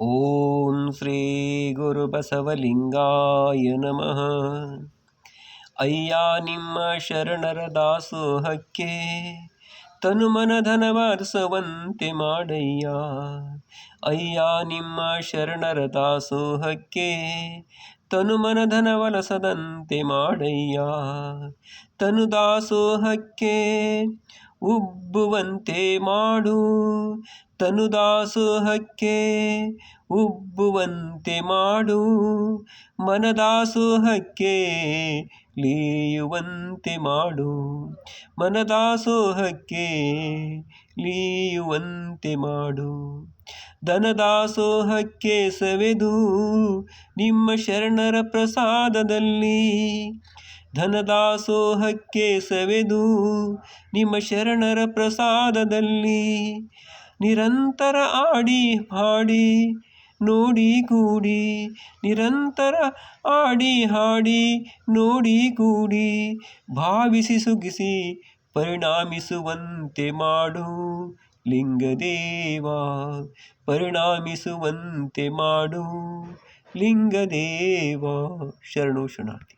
ಓಂ ಶ್ರೀ ಗುರು ಬಸವಲಿಂಗಾಯ ನಮಃ. ಅಯ್ಯ ನಿಮ್ಮ ಶರಣರ ದಾಸೋಹಕ್ಕೆ ತನು ಮನಧನವರ್ಸವಂತೆ ಮಾಡಯ್ಯ. ಅಯ್ಯ ನಿಮ್ಮ ಶರಣರ ದಾಸೋಹಕ್ಕೆ ತನು ಮನಧನ ವಲಸದಂತೆ ಮಾಡಯ್ಯ. ತನು ದಾಸೋಹಕ್ಕೆ ಉಬ್ಬುವಂತೆ ಮಾಡು. ತನುದಾಸೋಹಕ್ಕೆ ಉಬ್ಬುವಂತೆ ಮಾಡು. ಮನದಾಸೋಹಕ್ಕೆ ಲೀಯುವಂತೆ ಮಾಡು. ಮನದಾಸೋಹಕ್ಕೆ ಲೀಯುವಂತೆ ಮಾಡು. ಧನದಾಸೋಹಕ್ಕೆ ಸವೆದು ನಿಮ್ಮ ಶರಣರ ಪ್ರಸಾದದಲ್ಲಿ. ಧನದಾಸೋಹಕ್ಕೆ ಸವೆದು ನಿಮ್ಮ ಶರಣರ ಪ್ರಸಾದದಲ್ಲಿ. ನಿರಂತರ ಆಡಿ ಹಾಡಿ, ನೋಡಿ ಕೂಡಿ. ನಿರಂತರ ಆಡಿ ಹಾಡಿ, ನೋಡಿ ಕೂಡಿ. ಭಾವಿಸಿ ಸುಗಿಸಿ ಪರಿಣಾಮಿಸುವಂತೆ ಮಾಡು ಲಿಂಗದೇವ. ಪರಿಣಾಮಿಸುವಂತೆ ಮಾಡು ಲಿಂಗದೇವ. ಶರಣು ಶರಣಾರ್ಥಿ.